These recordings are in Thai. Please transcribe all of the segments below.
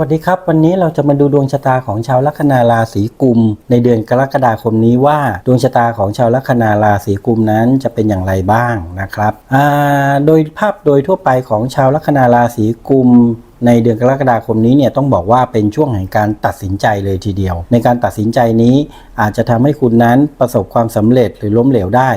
วัสดีครับ วันนี้เราจะมาดูดวงชะตาของชาวลัคนาราศีกุม ในเดือนกรกฎาคมนี้ว่าดวงชะตาของชาวลัคนาราศีกุมนั้นจะเป็นอย่างไรบ้างนะครับโดยภาพโดยทั่วไปของชาวลัคนาราศีกุมในเดือนกรกฎาคมนี้เนี่ยต้องบอกว่าเป็นช่วงแห่งการตัดสินใจเลยทีเดียว ในการตัดสินใจนี้อาจจะทำให้คุณนั้นประสบความสำเร็จหรือล้มเหลวได้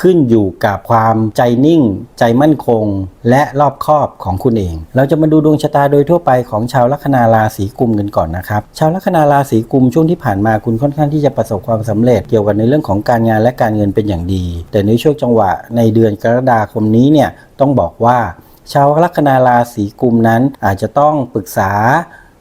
ขึ้นอยู่กับความใจนิ่ง ใจมั่นคง และรอบคอบของคุณเอง เราจะมาดูดวงชะตาโดยทั่วไปของชาวลัคนาราศีกุมกันก่อนนะครับ ชาวลัคนาราศีกุมช่วงที่ผ่านมาคุณค่อนข้างที่จะประสบความสำเร็จเกี่ยวกับในเรื่องของการงานและการเงินเป็นอย่างดี แต่ในช่วงจังหวะในเดือนกรกฎาคมนี้เนี่ยต้องบอกว่า ชาวลัคนาราศีกุมนั้นอาจจะต้องปรึกษา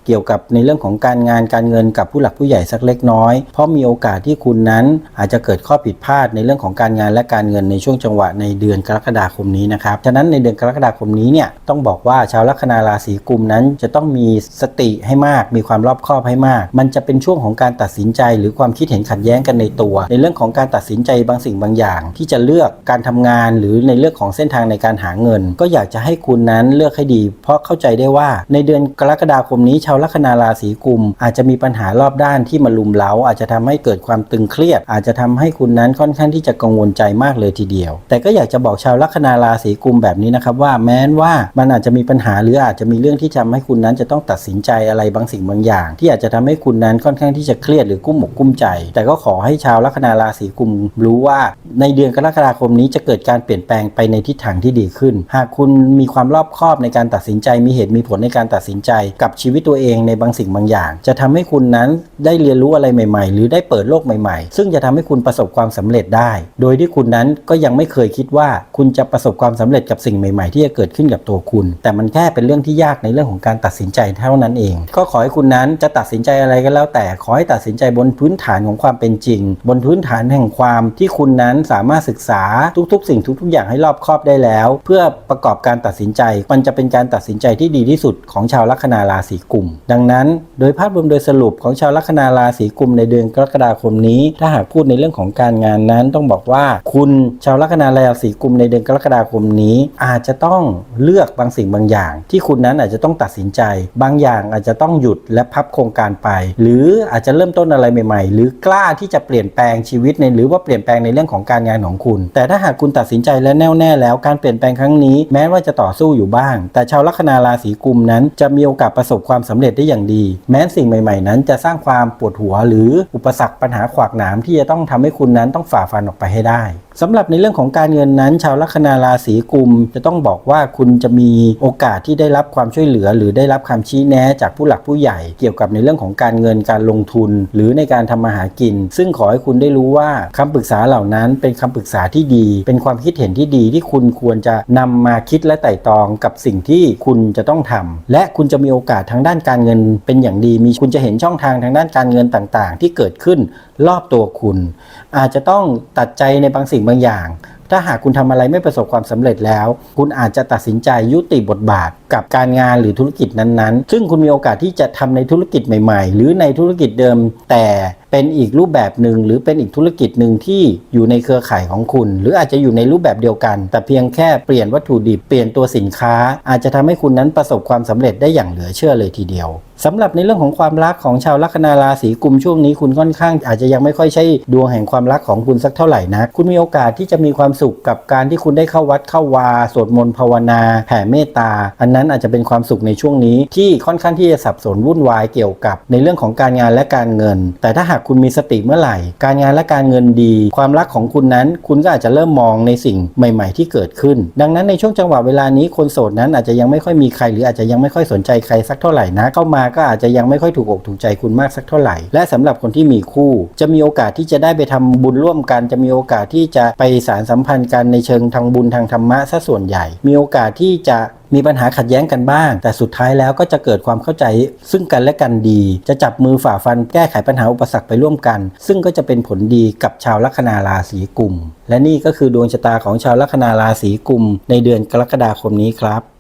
เกี่ยวกับในเรื่องของการงานการเงินกับผู้หลักผู้ใหญ่สักเล็กน้อย เพราะมีโอกาสที่คุณนั้นอาจจะเกิดข้อผิดพลาดในเรื่องของการงานและการเงินในช่วงจังหวะในเดือนกรกฎาคมนี้นะครับฉะนั้นในเดือนกรกฎาคมนี้เนี่ยต้องบอกว่าชาวลัคนาราศีกุมนั้นจะต้องมีสติให้มาก มีความรอบคอบให้มาก มันจะเป็นช่วงของการตัดสินใจ หรือความคิดเห็นขัดแย้งกันในตัว ในเรื่องของการตัดสินใจบางสิ่งบางอย่าง ที่จะเลือกการทำงาน หรือในเรื่องของเส้นทางในการหาเงิน ก็อยากจะให้คุณนั้นเลือกให้ดี เพราะเข้าใจได้ว่าในเดือนกรกฎาคมนี้ชาวาวลัคนาราศีกุม อาจจะมีปัญหารอบด้านที่มาลุมเล้า อาจจะทำให้เกิดความตึงเครียด อาจจะทำให้คุณนั้นค่อนข้างที่จะกังวลใจมากเลยทีเดียว แต่ก็อยากจะบอกชาวลัคนาราศีกุมแบบนี้นะครับว่าแม้นว่ามันอาจจะมีปัญหาหรืออาจจะมีเรื่องที่ทำให้คุณนั้นจะต้องตัดสินใจอะไรบางสิ่งบางอย่าง ที่อาจจะทำให้คุณนั้นค่อนข้างที่จะเครียดหรือกุ้มอกกุ้มใจ แต่ก็ขอให้ชาวลัคนาราศีกุมรู้ว่าในเดือนกรกฎาคมนี้จะเกิดการเปลี่ยนแปลงไปในทิศทางที่ดีขึ้น หากคุณมีความรอบคอบในการตัดสินใจมีเหตุมีผลในการตัดสินใจกับชีวิตตัวเองเองในบางสิ่งบางอย่าง จะทำให้คุณนั้นได้เรียนรู้อะไรใหม่ๆ หรือได้เปิดโลกใหม่ๆ ซึ่งจะทำให้คุณประสบความสำเร็จได้ โดยที่คุณนั้นก็ยังไม่เคยคิดว่าคุณจะประสบความสำเร็จกับสิ่งใหม่ๆ ที่จะเกิดขึ้นกับตัวคุณ แต่มันแค่เป็นเรื่องที่ยากในเรื่องของการตัดสินใจเท่านั้นเอง ก็ขอให้คุณนั้นจะตัดสินใจอะไรก็แล้ว แต่ขอให้ตัดสินใจบนพื้นฐานของความเป็นจริง บนพื้นฐานแห่งความที่คุณนั้นสามารถศึกษาทุกๆ สิ่งทุก ๆ อย่างให้รอบคอบได้แล้ว เพื่อประกอบการตัดสินใจ มันจะเป็นการตัดสินใจที่ดีที่สุดของชาวลัคนาราศีกุมดังนั้นโดยภาพรวมโดยสรุปของชาวลัคนาราศีกุมในเดือนกรกฎาคมนี้ ถ้าหากพูดในเรื่องของการงานนั้นต้องบอกว่า คุณชาวลัคนาราศีกุมในเดือนกรกฎาคมนี้ อาจจะต้องเลือกบางสิ่งบางอย่าง ที่คุณนั้นอาจจะต้องตัดสินใจ บางอย่างอาจจะต้องหยุดและพับโครงการไป หรืออาจจะเริ่มต้นอะไรใหม่ ๆ หรือกล้าที่จะเปลี่ยนแปลงชีวิตในหรือว่าเปลี่ยนแปลงในเรื่องของการงานของคุณ แต่ถ้าหากคุณตัดสินใจและแน่วแน่แล้วการเปลี่ยนแปลงครั้งนี้ แม้ว่าจะต่อสู้อยู่บ้าง แต่ชาวลัคนาราศีกุมนั้นจะมีโอกาสประสบความสำเร็จได้อย่างดี แม้สิ่งใหม่ๆ นั้นจะสร้างความปวดหัวหรืออุปสรรคปัญหาขวากหนามที่จะต้องทำให้คุณนั้นต้องฝ่าฟันออกไปให้ได้ สำหรับในเรื่องของการเงินนั้น ชาวลัคนาราศีกุม จะต้องบอกว่าคุณจะมีโอกาสที่ได้รับความช่วยเหลือ หรือได้รับคำชี้แนะจากผู้หลักผู้ใหญ่ เกี่ยวกับในเรื่องของการเงินการลงทุน หรือในการทำมาหากิน ซึ่งขอให้คุณได้รู้ว่าคำปรึกษาเหล่านั้นเป็นคำปรึกษาที่ดี เป็นความคิดเห็นที่ดีที่คุณควรจะนำมาคิดและไต่ตองกับสิ่งที่คุณจะต้องทำและคุณจะมีโอกาสทางด้านการเงิน เป็นอย่างดีมีคุณจะเห็นช่องทางทางด้านการเงินต่างๆ ที่เกิดขึ้นรอบตัวคุณ อาจจะต้องตัดใจในบางสิ่งบางอย่าง ถ้าหากคุณทำอะไรไม่ประสบความสำเร็จแล้ว คุณอาจจะตัดสินใจยุติบทบาท กับการงานหรือธุรกิจนั้นๆ ซึ่งคุณมีโอกาสที่จะทำในธุรกิจใหม่ ๆ หรือในธุรกิจเดิมแต่ เป็นอีกรูปแบบหนึ่งหรือเป็นอีกธุรกิจหนึ่งที่อยู่ในเครือข่ายของคุณ หรืออาจจะอยู่ในรูปแบบเดียวกัน แต่เพียงแค่เปลี่ยนวัตถุดิบเปลี่ยนตัวสินค้า อาจจะทำให้คุณนั้นประสบความสำเร็จได้อย่างเหลือเชื่อเลยทีเดียวสำหรับในเรื่องของความรักของชาวลัคนาราศีกุมช่วงนี้คุณค่อนข้าง อาจจะยังไม่ค่อยใช่ดวงแห่งความรักของคุณสักเท่าไหร่นะคุณมีโอกาสที่จะมีความสุขกับการที่คุณได้เข้าวัดเข้าวาสวดมนต์ภาวนาแผ่เมตตา อันนั้นอาจจะเป็นความสุขในช่วงนี้ ที่ค่อนข้างที่จะสับสนวุ่นวายเกี่ยวกับ ในเรื่องของการงานและการเงิน แต่ถ้าหากคุณมีสติเมื่อไหร่ การงานและการเงินดี ความรักของคุณนั้น คุณก็อาจจะเริ่มมองในสิ่งใหม่ ๆ ที่เกิดขึ้น ดังนั้นในช่วงจังหวะเวลานี้คนโสดนั้นอาจจะยังไม่ค่อยมีใคร หรืออาจจะยังไม่ค่อยสนใจใครสักเท่าไหร่นะเข้ามาก็อาจจะยังไม่ค่อยถูกอกถูกใจคุณมากสักเท่าไหร่ และสำหรับคนที่มีคู่ จะมีโอกาสที่จะได้ไปทำบุญร่วมกัน จะมีโอกาสที่จะไปสารสัมพันธ์กันในเชิงทางบุญทางธรรมะซะส่วนใหญ่ มีโอกาสที่จะ มีปัญหาขัดแย้งกันบ้าง แต่สุดท้ายแล้วก็จะเกิดความเข้าใจซึ่งกันและกันดี จะจับมือฝ่าฟันแก้ไขปัญหาอุปสรรคไปร่วมกัน ซึ่งก็จะเป็นผลดีกับชาวลัคนาราศีกุม และนี่ก็คือดวงชะตาของชาวลัคนาราศีกุมในเดือนกรกฎาคมนี้ครับ